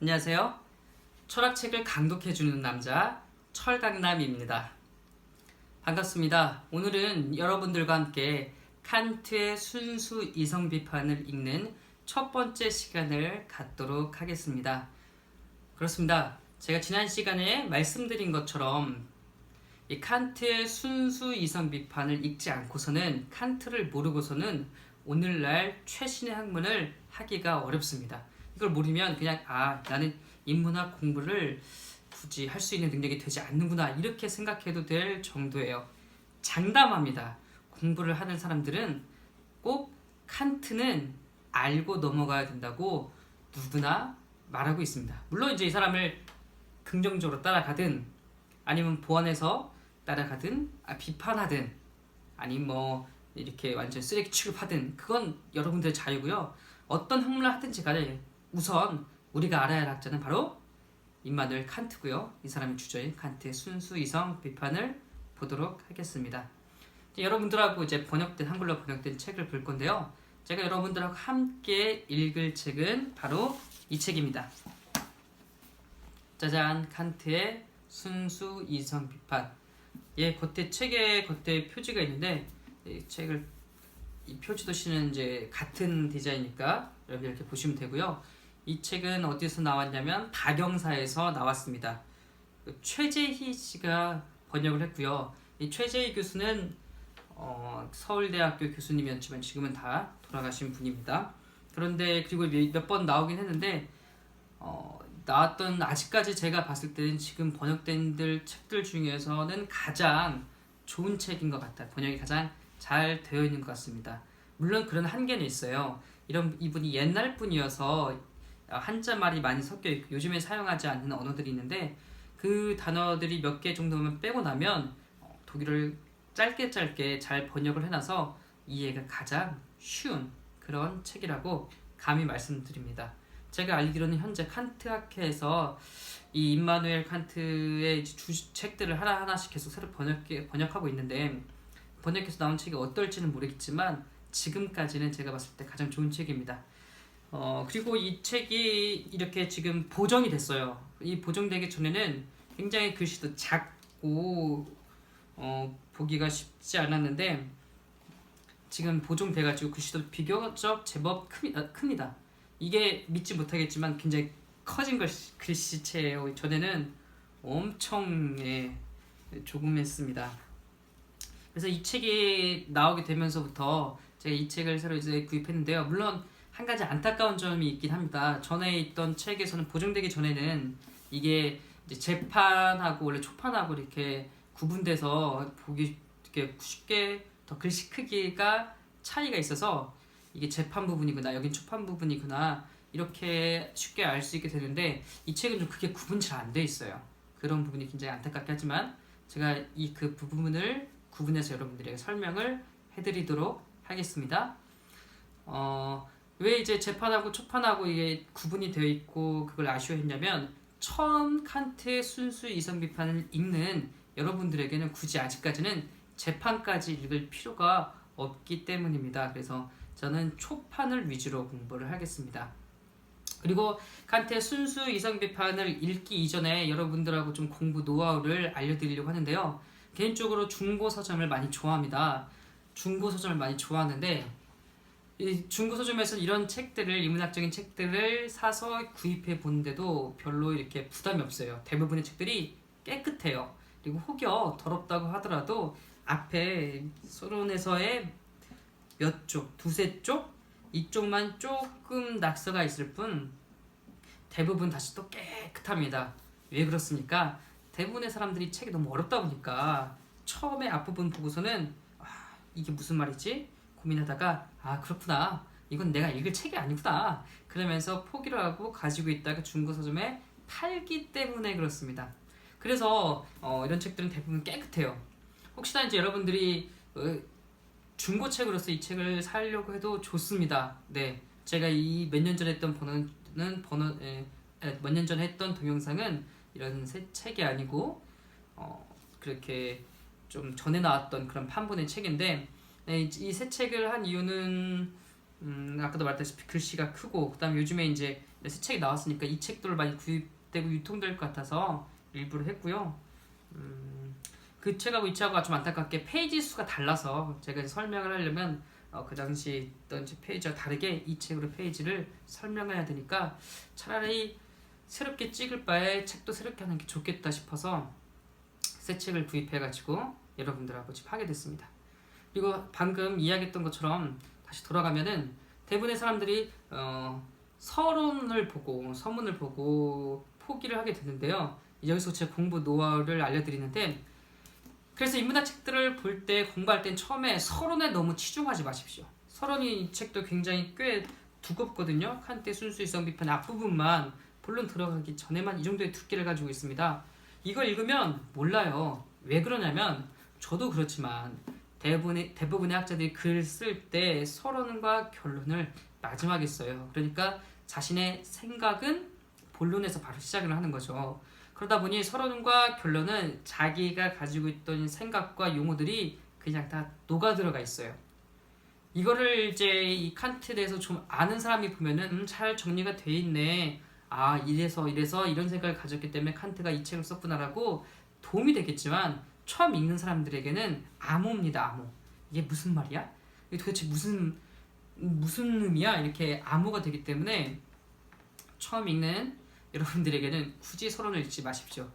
안녕하세요. 철학책을 강독해주는 남자 철강남입니다. 반갑습니다. 오늘은 여러분들과 함께 칸트의 순수 이성 비판을 읽는 첫 번째 시간을 갖도록 하겠습니다. 그렇습니다. 제가 지난 시간에 말씀드린 것처럼 이 칸트의 순수 이성 비판을 읽지 않고서는 칸트를 모르고서는 오늘날 최신의 학문을 하기가 어렵습니다. 이걸 모르면 그냥 아 나는 인문학 공부를 굳이 할 수 있는 능력이 되지 않는구나 이렇게 생각해도 될 정도예요. 장담합니다. 공부를 하는 사람들은 꼭 칸트는 알고 넘어가야 된다고 누구나 말하고 있습니다. 물론 이제 이 사람을 긍정적으로 따라가든 아니면 보완해서 따라가든 아, 비판하든 아니 뭐 이렇게 완전 쓰레기 취급하든 그건 여러분들의 자유고요. 어떤 학문을 하든지 간에 우선 우리가 알아야 할 학자는 바로 임마누엘 칸트고요. 이 사람의 주저인 칸트의 순수 이성 비판을 보도록 하겠습니다. 여러분들하고 이제 번역된 한글로 번역된 책을 볼 건데요. 제가 여러분들하고 함께 읽을 책은 바로 이 책입니다. 짜잔 칸트의 순수 이성 비판. 예, 겉에 책에 겉에 표지가 있는데 이 책을 이 표지도 씨는 이제 같은 디자인이니까 여러분 이렇게 보시면 되고요. 이 책은 어디서 나왔냐면 다경사에서 나왔습니다. 그 최재희 씨가 번역을 했고요. 이 최재희 교수는 어, 서울대학교 교수님이었지만 지금은 다 돌아가신 분입니다. 그런데 그리고 몇 번 나오긴 했는데 어, 나왔던 아직까지 제가 봤을 때는 지금 번역된 들 책들 중에서는 가장 좋은 책인 것 같아요. 번역이 가장 잘 되어 있는 것 같습니다. 물론 그런 한계는 있어요. 이런 이분이 옛날 분이어서 한자 말이 많이 섞여 있고 요즘에 사용하지 않는 언어들이 있는데 그 단어들이 몇 개 정도만 빼고 나면 어, 독일을 짧게 짧게 잘 번역을 해놔서 이해가 가장 쉬운 그런 책이라고 감히 말씀드립니다. 제가 알기로는 현재 칸트 학회에서 이 임마누엘 칸트의 주 책들을 하나 하나씩 계속 새로 번역 번역하고 있는데 번역해서 나온 책이 어떨지는 모르겠지만 지금까지는 제가 봤을 때 가장 좋은 책입니다. 어 그리고 이 책이 이렇게 지금 보정이 됐어요. 이 보정되기 전에는 굉장히 글씨도 작고 어 보기가 쉽지 않았는데 지금 보정돼가지고 글씨도 비교적 제법 큽, 아, 큽니다. 이게 믿지 못하겠지만 굉장히 커진 글씨, 글씨체예요. 전에는 엄청 예, 조금 했습니다. 그래서 이 책이 나오게 되면서부터 제가 이 책을 새로 이제 구입했는데요. 물론 한 가지 안타까운 점이 있긴 합니다. 전에 있던 책에서는 보정되기 전에는 이게 재판하고 원래 초판하고 이렇게 구분돼서 보기 이렇게 쉽게 더 글씨 크기가 차이가 있어서 이게 재판 부분이구나 여긴 초판 부분이구나 이렇게 쉽게 알 수 있게 되는데 이 책은 좀 그게 구분 잘 안 돼 있어요. 그런 부분이 굉장히 안타깝게 하지만 제가 이 그 부분을 구분해서 여러분들에게 설명을 해드리도록 하겠습니다. 어, 왜 이제 재판하고 초판하고 이게 구분이 되어 있고 그걸 아쉬워했냐면 처음 칸트의 순수 이성 비판을 읽는 여러분들에게는 굳이 아직까지는 재판까지 읽을 필요가 없기 때문입니다. 그래서 저는 초판을 위주로 공부를 하겠습니다. 그리고 칸트의 순수 이성 비판을 읽기 이전에 여러분들하고 좀 공부 노하우를 알려드리려고 하는데요. 개인적으로 중고 서점을 많이 좋아합니다. 중고 서점을 많이 좋아하는데 이 중고 서점에서 이런 책들을 인문학적인 책들을 사서 구입해 보는데도 별로 이렇게 부담이 없어요. 대부분의 책들이 깨끗해요. 그리고 혹여 더럽다고 하더라도 앞에 서론에서의 몇 쪽, 두세 쪽 이쪽만 조금 낙서가 있을 뿐 대부분 다시 또 깨끗합니다. 왜 그렇습니까? 대부분의 사람들이 책이 너무 어렵다 보니까 처음에 앞부분 보고서는 아, 이게 무슨 말이지? 고민하다가 아 그렇구나 이건 내가 읽을 책이 아니구나 그러면서 포기를 하고 가지고 있다가 중고 서점에 팔기 때문에 그렇습니다. 그래서 어, 이런 책들은 대부분 깨끗해요. 혹시나 이제 여러분들이 어, 중고책으로서 이 책을 사려고 해도 좋습니다. 네, 제가 이 몇 년 전에 했던 번호는 번호 예, 몇년 전에 했던 동영상은 이런 새 책이 아니고 어, 그렇게 좀 전에 나왔던 그런 판본의 책인데 네, 이새 책을 한 이유는 음, 아까도 말했다시피 글씨가 크고 그다음에 요즘에 이제 새 책이 나왔으니까 이 책들을 많이 구입되고 유통될 것 같아서 일부러 했고요. 음, 그 책하고 이 책하고 좀 안타깝게 페이지 수가 달라서 제가 설명을 하려면 어, 그 당시 있던 페이지와 다르게 이 책으로 페이지를 설명해야 되니까 차라리 새롭게 찍을 바에 책도 새롭게 하는 게 좋겠다 싶어서 새 책을 구입해가지고 여러분들하고 지금 하게 됐습니다. 그리고 방금 이야기했던 것처럼 다시 돌아가면은 대부분의 사람들이 어, 서론을 보고 서문을 보고 포기를 하게 되는데요. 여기서 제 공부 노하우를 알려드리는데 그래서 인문학 책들을 볼 때 공부할 땐 처음에 서론에 너무 치중하지 마십시오. 서론이 이 책도 굉장히 꽤 두껍거든요. 칸트 순수 이성 비판 앞부분만 본론 들어가기 전에만 이 정도의 두께를 가지고 있습니다. 이걸 읽으면 몰라요. 왜 그러냐면 저도 그렇지만 대부분의 대부분의 학자들이 글 쓸 때 서론과 결론을 마지막에 써요. 그러니까 자신의 생각은 본론에서 바로 시작을 하는 거죠. 그러다 보니 서론과 결론은 자기가 가지고 있던 생각과 용어들이 그냥 다 녹아 들어가 있어요. 이거를 이제 이 칸트에 대해서 좀 아는 사람이 보면은 음, 잘 정리가 돼 있네. 아 이래서 이래서 이런 생각을 가졌기 때문에 칸트가 이 책을 썼구나라고 도움이 되겠지만 처음 읽는 사람들에게는 암호입니다. 암호. 이게 무슨 말이야? 이게 도대체 무슨 무슨 의미야? 이렇게 암호가 되기 때문에 처음 읽는 여러분들에게는 굳이 서론을 읽지 마십시오.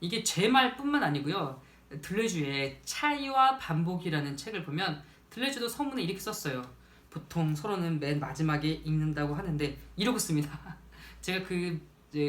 이게 제 말뿐만 아니고요. 들레주의 차이와 반복이라는 책을 보면 들레주도 서문에 이렇게 썼어요. 보통 서론은 맨 마지막에 읽는다고 하는데 이러고 씁니다. 제가 그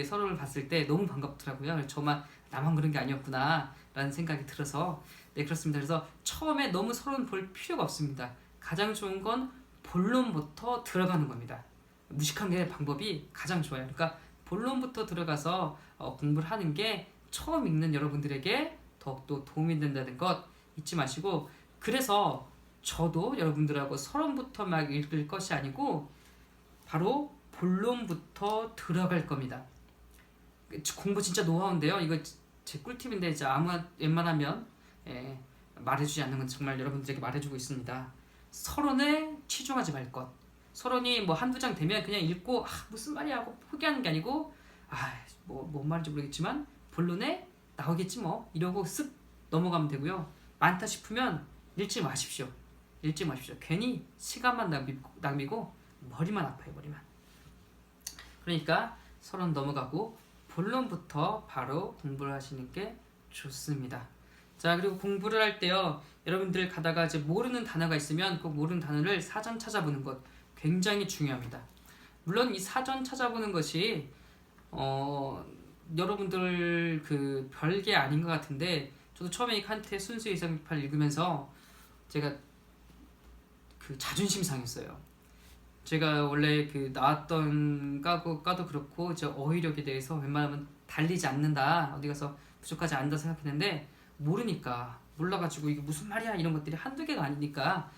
서론을 봤을 때 너무 반갑더라고요. 저만 나만 그런 게 아니었구나 라는 생각이 들어서 네 그렇습니다. 그래서 처음에 너무 서론 볼 필요가 없습니다. 가장 좋은 건 본론부터 들어가는 겁니다. 무식한 게 방법이 가장 좋아요. 그러니까 본론부터 들어가서 어, 공부를 하는 게 처음 읽는 여러분들에게 더욱더 도움이 된다는 것 잊지 마시고 그래서 저도 여러분들하고 서론부터 막 읽을 것이 아니고 바로 본론부터 들어갈 겁니다. 공부 진짜 노하우인데요. 이거 제 꿀팁인데 이제 아무 웬만하면 예, 말해주지 않는 건 정말 여러분들에게 말해주고 있습니다. 서론에 치중하지 말 것. 서론이 뭐 한두 장 되면 그냥 읽고 아, 무슨 말이야 하고 포기하는 게 아니고 아뭐뭔 말인지 모르겠지만 본론에 나오겠지 뭐 이러고 쓱 넘어가면 되고요. 많다 싶으면 읽지 마십시오. 읽지 마십시오. 괜히 시간만 낭비고, 낭비고 머리만 아파요 머리만. 그러니까 서론 넘어가고 본론부터 바로 공부를 하시는 게 좋습니다. 자 그리고 공부를 할 때요 여러분들 가다가 이제 모르는 단어가 있으면 그 모르는 단어를 사전 찾아보는 것 굉장히 중요합니다. 물론 이 사전 찾아보는 것이 어 여러분들 그 별게 아닌 것 같은데 저도 처음에 이 칸트의 순수 비판을 읽으면서 제가 그 자존심 상했어요. 제가 원래 그 나왔던 과도, 과도 그렇고 이제 어휘력에 대해서 웬만하면 달리지 않는다. 어디 가서 부족하지 않다 생각했는데 모르니까. 몰라가지고 이게 무슨 말이야? 이런 것들이 한두 개가 아니니까.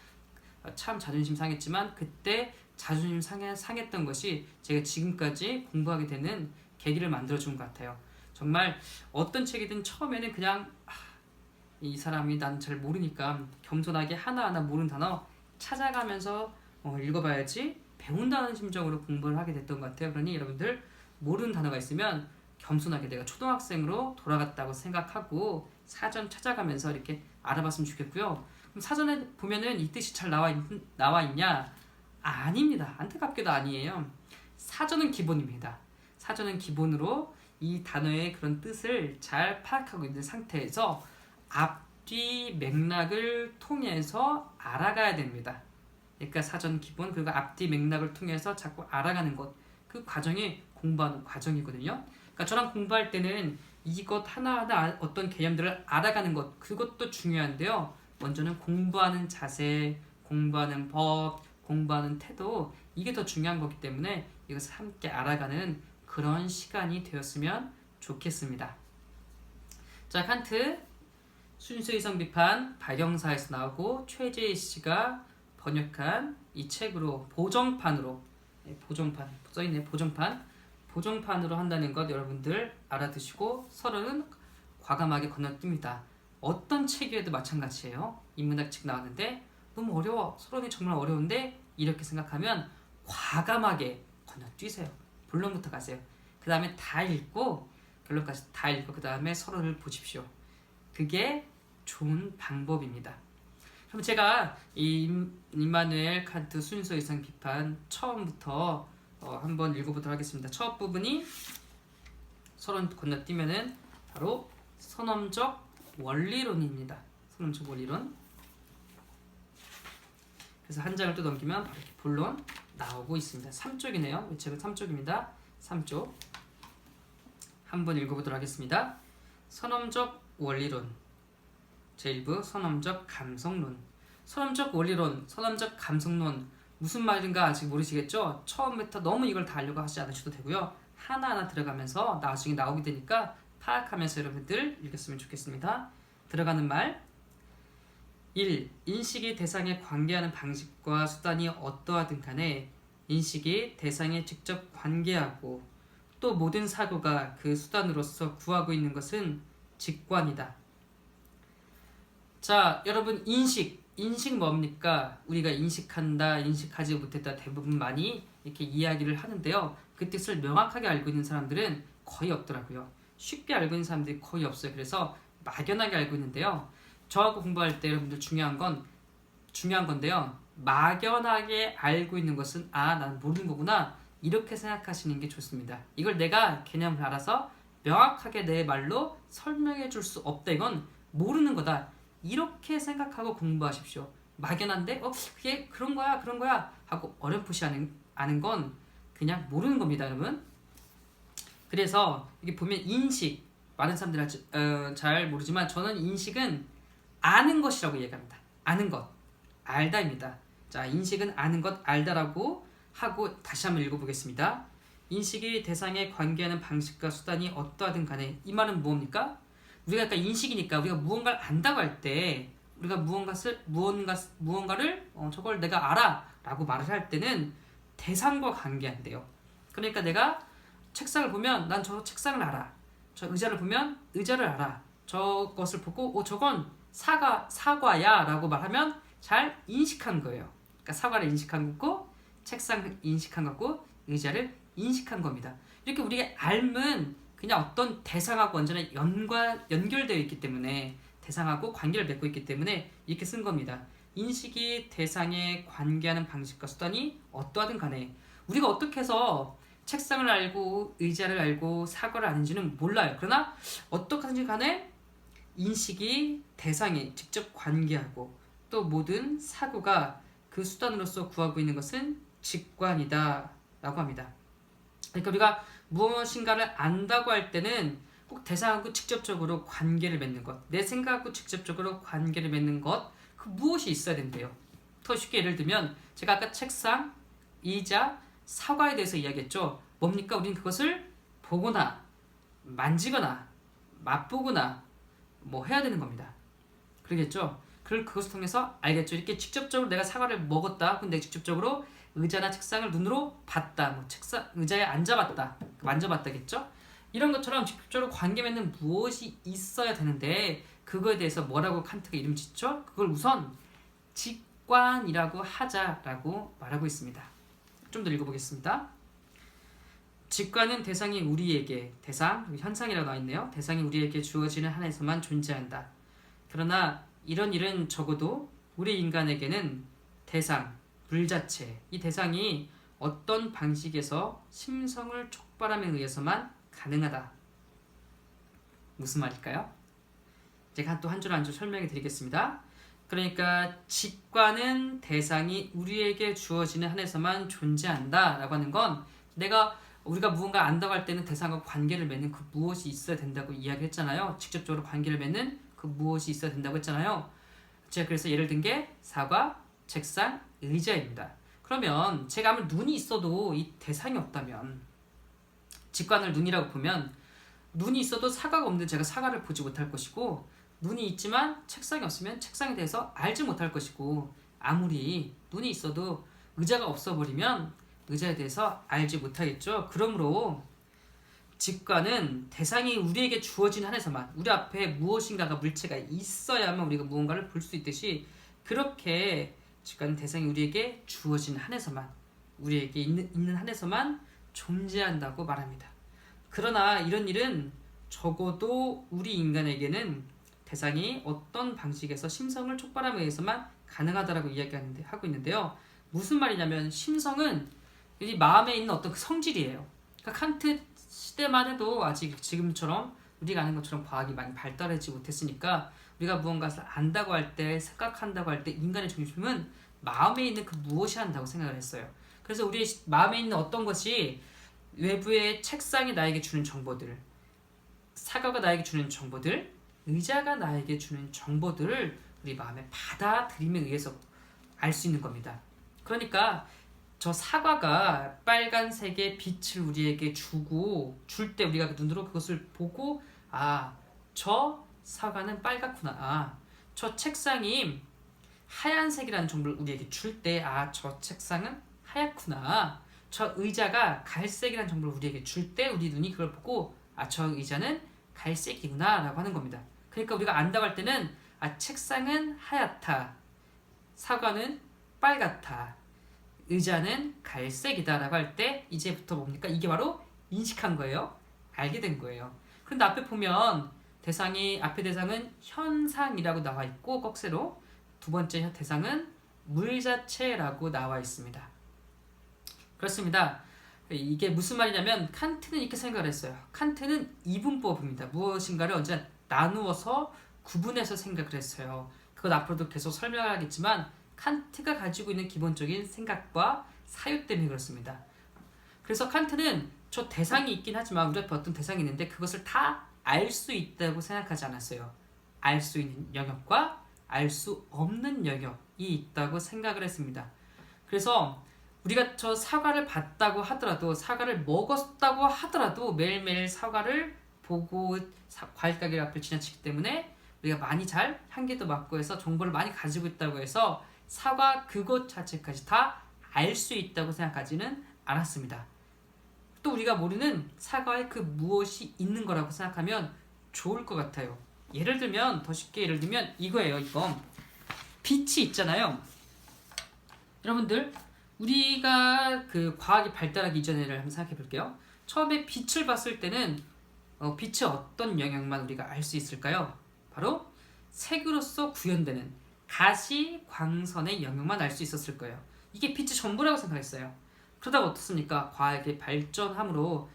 참 자존심 상했지만 그때 자존심 상해, 상했던 것이 제가 지금까지 공부하게 되는 계기를 만들어준 것 같아요. 정말 어떤 책이든 처음에는 그냥 아, 이 사람이 난 잘 모르니까 겸손하게 하나하나 모르는 단어 찾아가면서 어, 읽어봐야지 배운다는 심정으로 공부를 하게 됐던 것 같아요. 그러니 여러분들 모르는 단어가 있으면 겸손하게 내가 초등학생으로 돌아갔다고 생각하고 사전 찾아가면서 이렇게 알아봤으면 좋겠고요. 그럼 사전에 보면은 이 뜻이 잘 나와, 있, 나와 있냐? 아닙니다. 안타깝게도 아니에요. 사전은 기본입니다. 사전은 기본으로 이 단어의 그런 뜻을 잘 파악하고 있는 상태에서 앞뒤 맥락을 통해서 알아가야 됩니다. 그러니까 사전 기본 그리고 앞뒤 맥락을 통해서 자꾸 알아가는 것 그 과정이 공부하는 과정이거든요. 그러니까 저랑 공부할 때는 이것 하나하나 어떤 개념들을 알아가는 것 그것도 중요한데요. 먼저는 공부하는 자세, 공부하는 법, 공부하는 태도 이게 더 중요한 거기 때문에 이것을 함께 알아가는 그런 시간이 되었으면 좋겠습니다. 자, 칸트 순수이성 비판 발경사에서 나오고 최재희 씨가 번역한 이 책으로 보정판으로 네, 보정판 써있네 보정판 보정판으로 한다는 것 여러분들 알아두시고 서론은 과감하게 건너뜁니다. 어떤 책이어도 마찬가지예요. 인문학 책 나왔는데 너무 어려워 서론이 정말 어려운데 이렇게 생각하면 과감하게 건너뛰세요. 본론부터 가세요. 그 다음에 다 읽고 결론까지 다 읽고 그 다음에 서로를 보십시오. 그게 좋은 방법입니다. 그럼 제가 이 임- 임마누엘 칸트 순서 이상 비판 처음부터 어, 한번 읽어보도록 하겠습니다. 첫 부분이 서론 건너뛰면은 바로 선언적 원리론입니다. 선언적 원리론. 그래서 한 장을 또 넘기면 바로 이렇게 본론 나오고 있습니다. 3쪽이네요. 이 책은 3쪽입니다. 3쪽. 한번 읽어보도록 하겠습니다. 선언적 원리론 제1부 선언적 감성론 선언적 원리론, 선언적 감성론 무슨 말인가 아직 모르시겠죠? 처음부터 너무 이걸 다 하려고 하지 않으셔도 되고요. 하나하나 들어가면서 나중에 나오게 되니까 파악하면서 여러분들 읽었으면 좋겠습니다. 들어가는 말 1. 인식이 대상에 관계하는 방식과 수단이 어떠하든 간에 인식이 대상에 직접 관계하고 또 모든 사고가 그 수단으로서 구하고 있는 것은 직관이다. 자, 여러분 인식, 인식 뭡니까? 우리가 인식한다, 인식하지 못했다 대부분 많이 이렇게 이야기를 하는데요. 그 뜻을 명확하게 알고 있는 사람들은 거의 없더라고요. 쉽게 알고 있는 사람들이 거의 없어요. 그래서 막연하게 알고 있는데요. 저하고 공부할 때 여러분들 중요한 건 중요한 건데요. 막연하게 알고 있는 것은 아, 난 모르는 거구나. 이렇게 생각하시는 게 좋습니다. 이걸 내가 개념을 알아서 명확하게 내 말로 설명해 줄 수 없다. 이건 모르는 거다. 이렇게 생각하고 공부하십시오. 막연한데 어 그게 그런 거야 그런 거야 하고 어렴풋이 아는, 아는 건 그냥 모르는 겁니다 여러분. 그래서 이게 보면 인식 많은 사람들이 어, 잘 모르지만 저는 인식은 아는 것이라고 얘기합니다. 아는 것. 알다입니다. 자 인식은 아는 것 알다라고 하고 다시 한번 읽어보겠습니다. 인식이 대상에 관계하는 방식과 수단이 어떠하든 간에 이 말은 무엇입니까? 우리가 약간 인식이니까 우리가 무언가를 안다고 할 때 우리가 무언가를 무언가 무언가를 어, 저걸 내가 알아라고 말을 할 때는 대상과 관계한대요. 그러니까 내가 책상을 보면 난 저 책상을 알아. 저 의자를 보면 의자를 알아. 저것을 보고 어 저건 사과 사과야라고 말하면 잘 인식한 거예요. 그러니까 사과를 인식한 거고 책상 인식한 거고 의자를 인식한 겁니다. 이렇게 우리가 알면 그냥 어떤 대상하고 언제나 연관 연결되어 있기 때문에 대상하고 관계를 맺고 있기 때문에 이렇게 쓴 겁니다. 인식이 대상에 관계하는 방식과 수단이 어떠하든 간에 우리가 어떻게 해서 책상을 알고 의자를 알고 사과를 아는지는 몰라요. 그러나 어떻게 하든지 간에 인식이 대상에 직접 관계하고 또 모든 사고가 그 수단으로서 구하고 있는 것은 직관이다 라고 합니다. 그러니까 우리가 무엇인가를 안다고 할 때는 꼭 대상하고 직접적으로 관계를 맺는 것, 내 생각하고 직접적으로 관계를 맺는 것, 그 무엇이 있어야 된대요. 더 쉽게 예를 들면 제가 아까 책상, 의자, 사과에 대해서 이야기했죠. 뭡니까? 우리는 그것을 보거나 만지거나 맛보거나 뭐 해야 되는 겁니다. 그러겠죠? 그걸 그것을 통해서 알겠죠. 이렇게 직접적으로 내가 사과를 먹었다. 근데 직접적으로 의자나 책상을 눈으로 봤다. 뭐 책상 의자에 앉아봤다. 만져봤다겠죠? 이런 것처럼 직접적으로 관계 맺는 무엇이 있어야 되는데 그거에 대해서 뭐라고 칸트가 이름 짓죠? 그걸 우선 직관이라고 하자라고 말하고 있습니다. 좀 더 읽어보겠습니다. 직관은 대상이 우리에게 대상 현상이라고 나와 있네요. 대상이 우리에게 주어지는 한에서만 존재한다. 그러나 이런 일은 적어도 우리 인간에게는 대상 불자체 이 대상이 어떤 방식에서 심성을 촉발함에 의해서만 가능하다. 무슨 말일까요? 제가 또 한 줄 한 줄 설명해 드리겠습니다. 그러니까 직관은 대상이 우리에게 주어지는 한에서만 존재한다라고 하는 건 내가 우리가 무언가 안다고 할 때는 대상과 관계를 맺는 그 무엇이 있어야 된다고 이야기했잖아요. 직접적으로 관계를 맺는 그 무엇이 있어야 된다고 했잖아요. 제가 그래서 예를 든 게 사과, 책상, 의자입니다. 그러면 제가 아무리 눈이 있어도 이 대상이 없다면 직관을 눈이라고 보면 눈이 있어도 사과가 없는데 제가 사과를 보지 못할 것이고 눈이 있지만 책상이 없으면 책상에 대해서 알지 못할 것이고 아무리 눈이 있어도 의자가 없어 버리면 의자에 대해서 알지 못하겠죠. 그러므로 직관은 대상이 우리에게 주어진 한에서만 우리 앞에 무엇인가가 물체가 있어야만 우리가 무언가를 볼 수 있듯이 그렇게 직관 대상이 우리에게 주어진 한에서만 우리에게 있는, 있는 한에서만 존재한다고 말합니다. 그러나 이런 일은 적어도 우리 인간에게는 대상이 어떤 방식에서 심성을 촉발함에 의해서만 가능하다라고 이야기하는데 하고 있는데요. 무슨 말이냐면 심성은 이 마음에 있는 어떤 그 성질이에요. 그러니까 칸트 시대만 해도 아직 지금처럼 우리가 아는 것처럼 과학이 많이 발달하지 못했으니까 우리가 무언가를 안다고 할 때 생각한다고 할 때 인간의 중심은 마음에 있는 그 무엇이 한다고 생각을 했어요. 그래서 우리 마음에 있는 어떤 것이 외부의 책상이 나에게 주는 정보들, 사과가 나에게 주는 정보들, 의자가 나에게 주는 정보들을 우리 마음에 받아들임에 의해서 알 수 있는 겁니다. 그러니까 저 사과가 빨간색의 빛을 우리에게 주고 줄 때 우리가 그 눈으로 그것을 보고 아 저 사과는 빨갛구나 아 저 책상이 하얀색이라는 정보를 우리에게 줄 때 아 저 책상은 하얗구나 저 의자가 갈색이라는 정보를 우리에게 줄 때 우리 눈이 그걸 보고 아 저 의자는 갈색이구나 라고 하는 겁니다 그러니까 우리가 안다고 할 때는 아 책상은 하얗다 사과는 빨갛다 의자는 갈색이다 라고 할 때 이제부터 뭡니까? 이게 바로 인식한 거예요. 알게 된 거예요. 그런데 앞에 보면 대상이 앞에 대상은 현상이라고 나와 있고 꺽쇠로 두 번째 대상은 물 자체라고 나와 있습니다. 그렇습니다. 이게 무슨 말이냐면 칸트는 이렇게 생각을 했어요. 칸트는 이분법입니다. 무엇인가를 언제 나누어서 구분해서 생각을 했어요. 그건 앞으로도 계속 설명하겠지만 칸트가 가지고 있는 기본적인 생각과 사유 때문에 그렇습니다. 그래서 칸트는 저 대상이 있긴 하지만 우리 앞에 어떤 대상이 있는데 그것을 다 알 수 있다고 생각하지 않았어요. 알 수 있는 영역과 알 수 없는 영역이 있다고 생각을 했습니다. 그래서 우리가 저 사과를 봤다고 하더라도 사과를 먹었다고 하더라도 매일매일 사과를 보고 과일 가게 앞을 지나치기 때문에 우리가 많이 잘 향기도 맡고 해서 정보를 많이 가지고 있다고 해서 사과 그것 자체까지 다 알 수 있다고 생각하지는 않았습니다. 또 우리가 모르는 사과에 그 무엇이 있는 거라고 생각하면 좋을 것 같아요. 예를 들면 더 쉽게 예를 들면 이거예요. 이거 빛이 있잖아요. 여러분들 우리가 그 과학이 발달하기 이전에를 한번 생각해 볼게요. 처음에 빛을 봤을 때는 어, 빛의 어떤 영역만 우리가 알 수 있을까요? 바로 색으로서 구현되는 가시 광선의 영역만 알 수 있었을 거예요. 이게 빛의 전부라고 생각했어요. 그러다가 어떻습니까? 과학이 발전함으로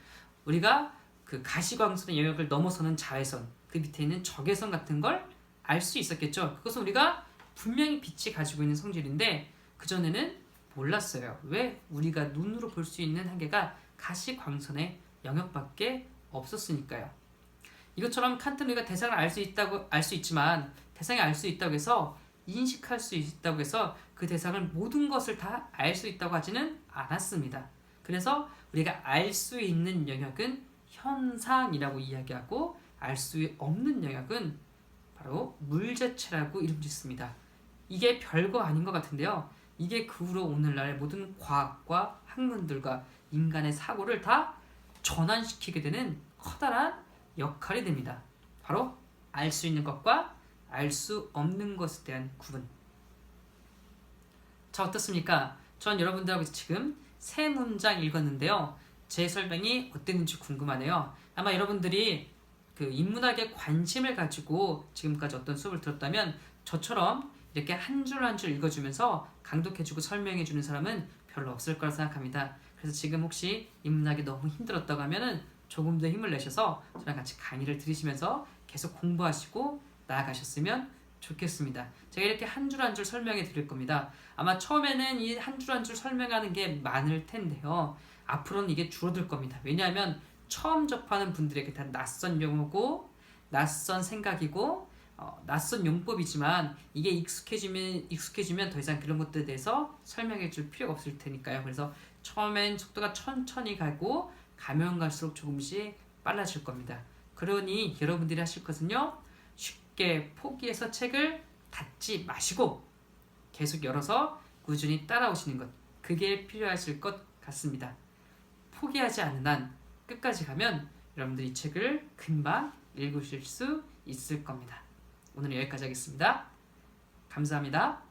우리가 그 가시광선의 영역을 넘어서는 자외선, 그 밑에 있는 적외선 같은 걸 알 수 있었겠죠. 그것은 우리가 분명히 빛이 가지고 있는 성질인데 그 전에는 몰랐어요. 왜? 우리가 눈으로 볼 수 있는 한계가 가시광선의 영역밖에 없었으니까요. 이것처럼 칸트는 우리가 대상을 알 수 있다고 알 수 있지만 대상이 알 수 있다고 해서 인식할 수 있다고 해서 그 대상을 모든 것을 다 알 수 있다고 하지는 않았습니다. 그래서 우리가 알 수 있는 영역은 현상이라고 이야기하고 알 수 없는 영역은 바로 물자체라고 이름 짓습니다. 이게 별거 아닌 것 같은데요. 이게 그 후로 오늘날 모든 과학과 학문들과 인간의 사고를 다 전환시키게 되는 커다란 역할이 됩니다. 바로 알 수 있는 것과 알 수 없는 것에 대한 구분. 자, 어떻습니까? 전 여러분들하고 지금 세 문장 읽었는데요. 제 설명이 어땠는지 궁금하네요. 아마 여러분들이 그 인문학에 관심을 가지고 지금까지 어떤 수업을 들었다면 저처럼 이렇게 한 줄 한 줄 읽어주면서 강독해주고 설명해주는 사람은 별로 없을 거라 생각합니다. 그래서 지금 혹시 인문학이 너무 힘들었다고 하면은 조금 더 힘을 내셔서 저랑 같이 강의를 들으시면서 계속 공부하시고 나아가셨으면 좋겠습니다. 제가 이렇게 한 줄 한 줄 설명해 드릴 겁니다. 아마 처음에는 이 한 줄 한 줄 설명하는 게 많을 텐데요. 앞으로는 이게 줄어들 겁니다. 왜냐하면 처음 접하는 분들에게 다 낯선 용어고 낯선 생각이고 어, 낯선 용법이지만 이게 익숙해지면 익숙해지면 더 이상 그런 것들에 대해서 설명해 줄 필요가 없을 테니까요. 그래서 처음엔 속도가 천천히 가고 가면 갈수록 조금씩 빨라질 겁니다. 그러니 여러분들이 하실 것은요. 쉽게 포기해서 책을 닫지 마시고 계속 열어서 꾸준히 따라오시는 것. 그게 필요하실 것 같습니다. 포기하지 않는 한 끝까지 가면 여러분들이 책을 금방 읽으실 수 있을 겁니다. 오늘 여기까지 하겠습니다. 감사합니다.